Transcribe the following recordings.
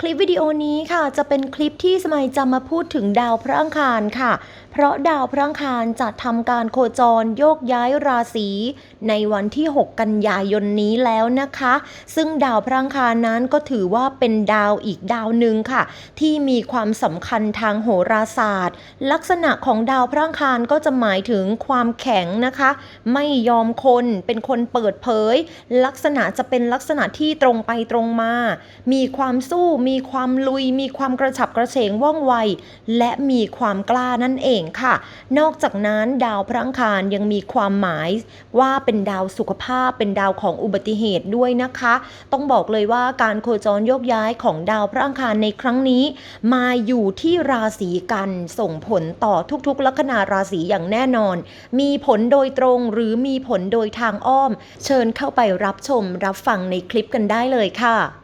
คลิปวิดีโอนี้ค่ะจะเป็นคลิปที่สมัยจะมาพูดถึงดาวพระอังคารค่ะ เพราะดาวพระอังคารจะทำการโคจรโยกย้ายราศีในวันที่ 6 กันยายนนี้แล้วนะคะ ซึ่งดาวพระอังคารนั้นก็ถือว่าเป็นดาวอีกดาวหนึ่งค่ะ ที่มีความสำคัญทางโหราศาสตร์ ลักษณะของดาวพระอังคารก็จะหมายถึงความแข็งนะคะ ไม่ยอมคนเป็นคนเปิดเผย ลักษณะจะเป็นลักษณะที่ตรงไปตรงมา มีความสู้มีความลุย มีความกระฉับกระเฉงว่องไว และมีความกล้านั่นเองค่ะ นอกจากนั้นดาวพระอังคารยังมีความหมายว่าเป็นดาวสุขภาพเป็นดาวของอุบัติเหตุด้วยนะคะ ต้องบอกเลยว่าการโคจรโยกย้ายของดาวพระอังคารในครั้งนี้ มาอยู่ที่ราศีกันส่งผลต่อทุกๆ ลัคนาราศีอย่างแน่นอน มีผลโดยตรงหรือมีผลโดยทางอ้อม เชิญเข้าไปรับชมรับฟังในคลิปกันได้เลยค่ะ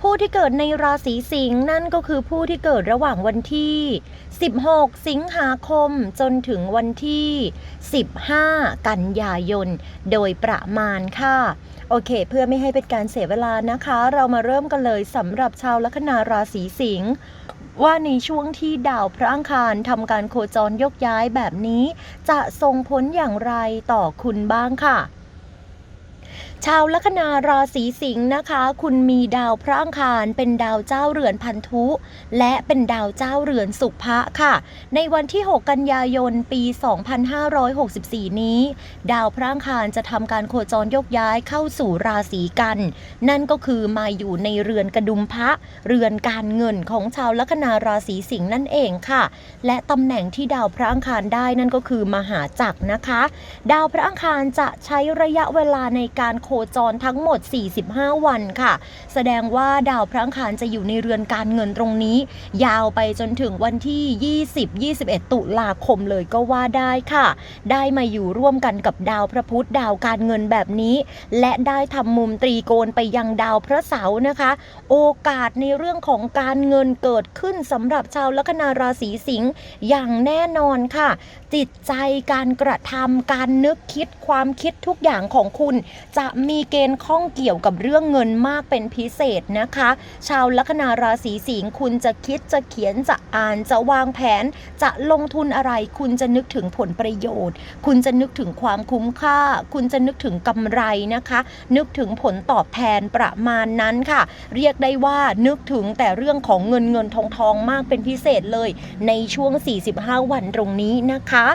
ผู้ที่เกิดในราศีสิงห์นั่นก็คือผู้ที่เกิดระหว่างวันที่ 16 สิงหาคมจนถึงวันที่ 15 กันยายน โดยประมาณค่ะ โอเค เพื่อไม่ให้เป็นการเสียเวลานะคะ เรามาเริ่มกันเลยสำหรับชาวลัคนาราศีสิงห์ว่าในช่วงที่ดาวพระอังคารทำการโคจรยกย้ายแบบนี้ จะส่งผลอย่างไรต่อคุณบ้างค่ะ ชาวลัคนาราศีสิงห์นะคะ คุณมีดาวพระอังคารเป็นดาวเจ้าเรือนพันธุ และเป็นดาวเจ้าเรือนสุภะค่ะ ในวันที่ 6 กันยายนปี 2564 นี้ ดาวพระอังคารจะทำการโคจรยกย้ายเข้าสู่ราศีกัน นั่นก็คือมาอยู่ในเรือนกระดุมพระ เรือนการเงินของชาวลัคนาราศีสิงห์นั่นเองค่ะ และตำแหน่งที่ดาวพระอังคารได้นั่นก็คือมหาจักรนะคะ ดาวพระอังคารจะใช้ระยะเวลาในการโคจรทั้งหมด 45 วันค่ะ แสดงว่าดาวพระอังคารจะอยู่ในเรือนการเงินตรงนี้ ยาวไปจนถึงวันที่ 20-21 ตุลาคมเลยก็ว่าได้ค่ะ ได้มาอยู่ร่วมกันกับดาวพระพุธดาวการเงินแบบนี้ และได้ทำมุมตรีโกณไปยังดาวพระเสาร์นะคะ โอกาสในเรื่องของการเงินเกิดขึ้นสำหรับชาวลัคนาราศีสิงห์อย่างแน่นอนค่ะ จิตใจการกระทำการนึกคิดความคิดทุกอย่างของคุณจะมีเกณฑ์ข้องเกี่ยวกับเรื่องเงินมากเป็นพิเศษนะคะ ชาวลัคนาราศีสิงห์คุณจะคิดจะเขียนจะอ่านจะวางแผน จะลงทุนอะไร คุณจะนึกถึงผลประโยชน์ คุณจะนึกถึงความคุ้มค่า คุณจะนึกถึงกำไรนะคะ นึกถึงผลตอบแทนประมาณนั้นค่ะ เรียกได้ว่านึกถึงแต่เรื่องของเงินเงินทองทองมากเป็นพิเศษเลย ในช่วง 45 วันตรงนี้นะคะ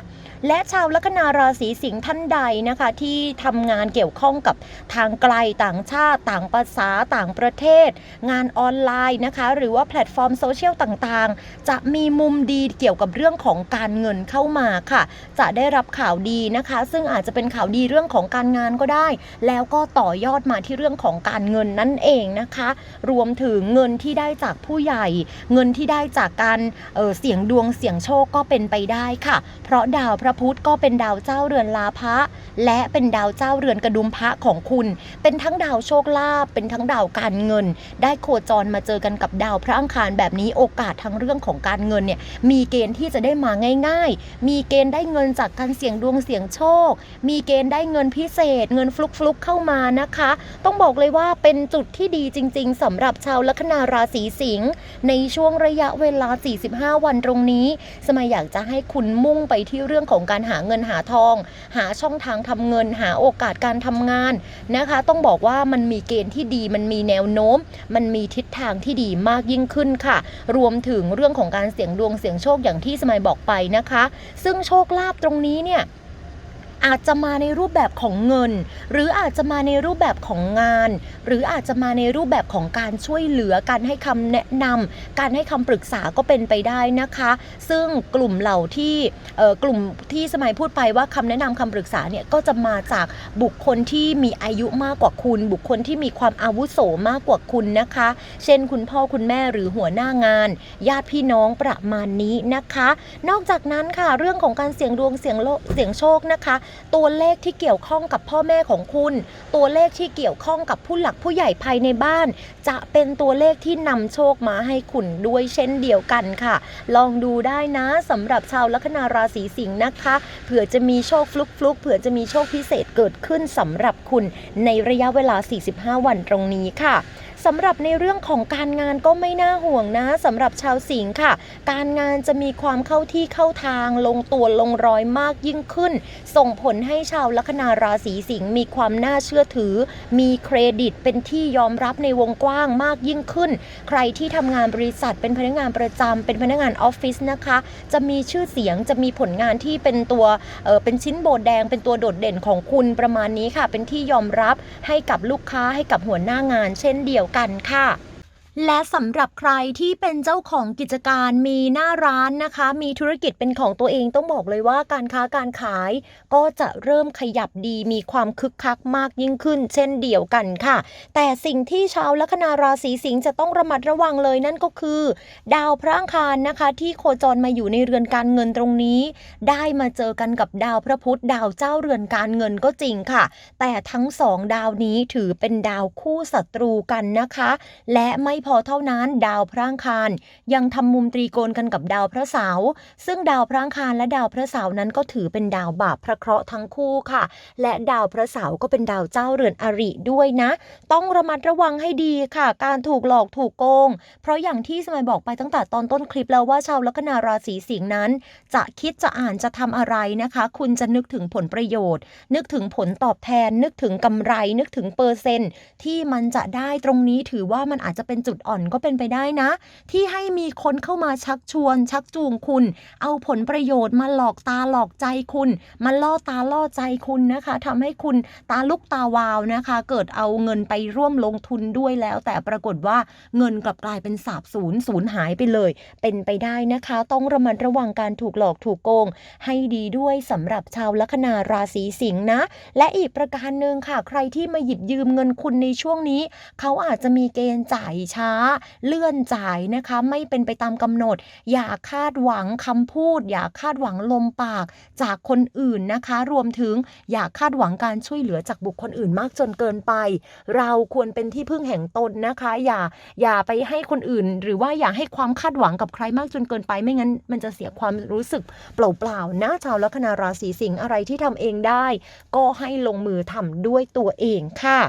และชาวลัคนาราศีสิงห์ท่านใดนะคะที่ทำงานเกี่ยวข้องกับทางไกลต่างชาติ ต่างภาษาต่างประเทศ งานออนไลน์นะคะหรือว่าแพลตฟอร์มโซเชียลต่างๆ จะมีมุมดีเกี่ยวกับเรื่องของการเงินเข้ามาค่ะ จะได้รับข่าวดีนะคะ ซึ่งอาจจะเป็นข่าวดีเรื่องของการงานก็ได้ แล้วก็ต่อยอดมาที่เรื่องของการเงินนั่นเองนะคะ รวมถึงเงินที่ได้จากผู้ใหญ่ เงินที่ได้จากการเออเสี่ยงดวงเสี่ยงโชคก็เป็นไปได้ค่ะ เพราะดาวพระพุธก็เป็นดาวเจ้าเรือนลาภะและเป็นดาวเจ้าเรือนกระดุมพระของคุณ เป็นทั้งดาวโชคลาภเป็นทั้งดาวการเงิน ได้โคจรมาเจอกันกับดาวพระอังคารแบบนี้โอกาสทั้งเรื่องของการเงินเนี่ยมีเกณฑ์ที่จะได้มาง่าย ๆ มีเกณฑ์ได้เงินจากการเสี่ยงดวงเสี่ยงโชค มีเกณฑ์ได้เงินพิเศษ เงินฟลุกๆเข้ามานะคะ ต้องบอกเลยว่าเป็นจุดที่ดีจริง ๆสำหรับชาวลัคนาราศีสิงห์ในช่วงระยะเวลา 45 วันตรงนี้ สมัยอยากจะให้คุณมุ่งไปที่เรื่องของการหาเงินหาทอง หาช่องทางทำเงิน หาโอกาสการทำงานนะคะ ต้องบอกว่ามันมีเกณฑ์ที่ดีมันมีแนวโน้ม มันมีทิศทางที่ดีมากยิ่งขึ้นค่ะ รวมถึงเรื่องของการเสี่ยงดวงเสี่ยงโชคอย่างที่สมัยบอกไปนะคะ ซึ่งโชคลาภตรงนี้เนี่ย อาจจะมาในรูปแบบของเงิน หรืออาจจะมาในรูปแบบของงาน หรืออาจจะมาในรูปแบบของการช่วยเหลือการให้คำแนะนำการให้คำปรึกษาก็เป็นไปได้นะคะ ซึ่งกลุ่มเหล่าที่กลุ่มที่สมัยพูดไปว่าคำแนะนำคำปรึกษาเนี่ยก็จะมาจากบุคคลที่มีอายุมากกว่าคุณ บุคคลที่มีความอาวุโสมากกว่าคุณนะคะ เช่น คุณพ่อคุณแม่หรือหัวหน้างาน ญาติพี่น้องประมาณนี้นะคะ นอกจากนั้นค่ะเรื่องของการเสี่ยงดวงเสี่ยงโลเสี่ยงโชคนะคะตัวเลขที่เกี่ยวข้องกับพ่อแม่ของคุณ ตัวเลขที่เกี่ยวข้องกับผู้หลักผู้ใหญ่ภายในบ้าน จะเป็นตัวเลขที่นำโชคมาให้คุณด้วยเช่นเดียวกันค่ะ ลองดูได้นะสำหรับชาวลัคนาราศีสิงห์นะคะเผื่อจะมีโชคฟลุกฟลุกเผื่อจะมีโชคพิเศษเกิดขึ้นสำหรับคุณในระยะเวลา 45 วันตรงนี้ค่ะ สำหรับในเรื่องของการงานก็ไม่น่าห่วงนะสำหรับชาวสิงห์ค่ะ การงานจะมีความเข้าที่เข้าทาง ลงตัวลงรอยมากยิ่งขึ้น ส่งผลให้ชาวลัคนาราศีสิงห์มีความน่าเชื่อถือ มีเครดิตเป็นที่ยอมรับในวงกว้างมากยิ่งขึ้น ใครที่ทำงานบริษัทเป็นพนักงานประจำเป็นพนักงานออฟฟิศนะคะ จะมีชื่อเสียงจะมีผลงานที่เป็นตัวเออเป็นชิ้นโบดแดง เป็นตัวโดดเด่นของคุณประมาณนี้ค่ะ เป็นที่ยอมรับให้กับลูกค้าให้กับหัวหน้างาน เช่นเดียวกันค่ะ และสำหรับใครที่เป็นเจ้าของกิจการมีหน้าร้านนะคะ มีธุรกิจเป็นของตัวเองต้องบอกเลยว่าการค้าการขาย ก็จะเริ่มขยับดีมีความคึกคักมากยิ่งขึ้น เช่นเดียวกันค่ะ แต่สิ่งที่ชาวลัคนาราศีสิงห์จะต้องระมัดระวังเลยนั่นก็คือ ดาวพระอังคารนะคะที่โคจรมาอยู่ในเรือนการเงินตรงนี้ ได้มาเจอกันกับดาวพระพุธดาวเจ้าเรือนการเงินก็จริงค่ะ แต่ทั้งสองดาวนี้ถือเป็นดาวคู่ศัตรูกันนะคะ และไม่พอเท่านั้น ดาวพระอังคารยังทำมุมตรีโกณกันกับดาวพระเสาร์ซึ่งดาวพระอังคารและดาวพระเสาร์นั้นก็ถือเป็นดาวบาปพระเคราะห์ทั้งคู่ค่ะ และดาวพระเสาร์ก็เป็นดาวเจ้าเรือนอริด้วยนะ ต้องระมัดระวังให้ดีค่ะ การถูกหลอกถูกโกง เพราะอย่างที่สมัยบอกไปตั้งแต่ตอนต้นคลิปแล้วว่าชาวลัคนาราศีสิงห์นั้น จะคิดจะอ่านจะทำอะไรนะคะ คุณจะนึกถึงผลประโยชน์ นึกถึงผลตอบแทน นึกถึงกำไร นึกถึงเปอร์เซ็นต์ที่มันจะได้ตรงนี้ถือว่ามันอาจจะเป็นจุดอ่อนก็เป็นไปได้นะ ที่ให้มีคนเข้ามาชักชวน ชักจูงคุณ เอาผลประโยชน์มาหลอกตาหลอกใจคุณ มาล่อตาล่อใจคุณนะคะทำให้คุณตาลุกตาวาวนะคะ เกิดเอาเงินไปร่วมลงทุนด้วยแล้ว แต่ปรากฏว่าเงินกลับกลายเป็นสาบสูญสูญหายไปเลย เป็นไปได้นะคะ ต้องระมัดระวังการถูกหลอกถูกโกง ให้ดีด้วยสำหรับชาวลัคนาราศีสิงห์นะ และอีกประการหนึ่งค่ะ ใครที่มาหยิบยืมเงินคุณในช่วงนี้ เขาอาจจะมีเกณฑ์จ่ายช้าเลื่อนจ่ายนะคะ ไม่เป็นไปตามกำหนด อย่าคาดหวังคำพูด อย่าคาดหวังลมปากจากคนอื่นนะคะ รวมถึงอย่าคาดหวังการช่วยเหลือจากบุคคลอื่นมากจนเกินไป เราควรเป็นที่พึ่งแห่งตนนะคะ อย่าอย่าไปให้คนอื่น หรือว่าอย่าให้ความคาดหวังกับใครมากจนเกินไป ไม่งั้น มันจะเสียความรู้สึกเปล่าๆนะชาวลัคนาราศีสิงห์อะไรที่ทำเองได้ ก็ให้ลงมือทำด้วยตัวเองค่ะ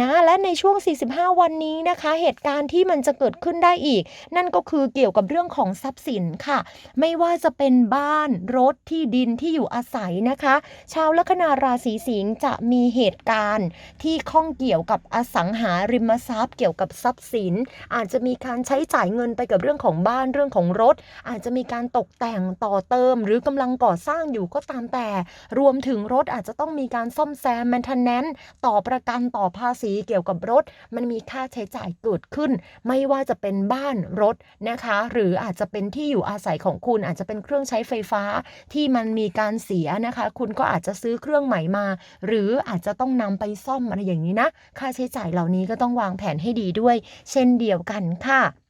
นะและในช่วง 45 วันนี้นะคะ เหตุการณ์ที่ที่มันจะเกิดขึ้นได้อีก นั่นก็คือเกี่ยวกับเรื่องของทรัพย์สินค่ะ ไม่ว่าจะเป็นบ้านรถที่ดินที่อยู่อาศัยนะคะ ชาวลัคนาราศีสิงห์จะมีเหตุการณ์ที่ข้องเกี่ยวกับอสังหาริมทรัพย์ เกี่ยวกับทรัพย์สิน อาจจะมีการใช้จ่ายเงินไปกับเรื่องของบ้านเรื่องของรถ อาจจะมีการตกแต่งต่อเติม หรือกำลังก่อสร้างอยู่ก็ตามแต่ รวมถึงรถอาจจะต้องมีการซ่อมแซม maintenance ต่อประกันต่อภาษีเกี่ยวกับรถ มันมีค่าใช้จ่ายเกิดขึ้นไม่ว่าจะเป็นบ้านรถนะคะ หรืออาจจะเป็นที่อยู่อาศัยของคุณ อาจจะเป็นเครื่องใช้ไฟฟ้าที่มันมีการเสียนะคะ คุณก็อาจจะซื้อเครื่องใหม่มา หรืออาจจะต้องนำไปซ่อมอะไรอย่างนี้นะ ค่าใช้จ่ายเหล่านี้ก็ต้องวางแผนให้ดีด้วย เช่นเดียวกันค่ะ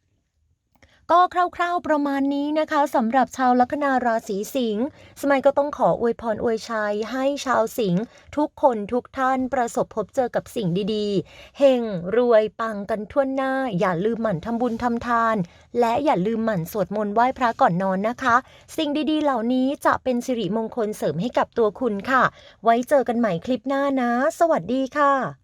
ก็คร่าวๆประมาณนี้นะคะสำหรับชาวลัคนาราศีสิงห์สมัยก็ต้องขออวยพรอวยชัยให้ชาวสิงห์ทุกคนทุกท่านประสบพบเจอกับสิ่งดีๆเฮงรวยปังกันทั่วหน้า อย่าลืมหมั่นทำบุญทำทาน และอย่าลืมหมั่นสวดมนต์ไหว้พระก่อนนอนนะคะ สิ่งดีๆ เหล่านี้จะเป็นสิริมงคลเสริมให้กับตัวคุณค่ะ ไว้เจอกันใหม่คลิปหน้านะ สวัสดีค่ะ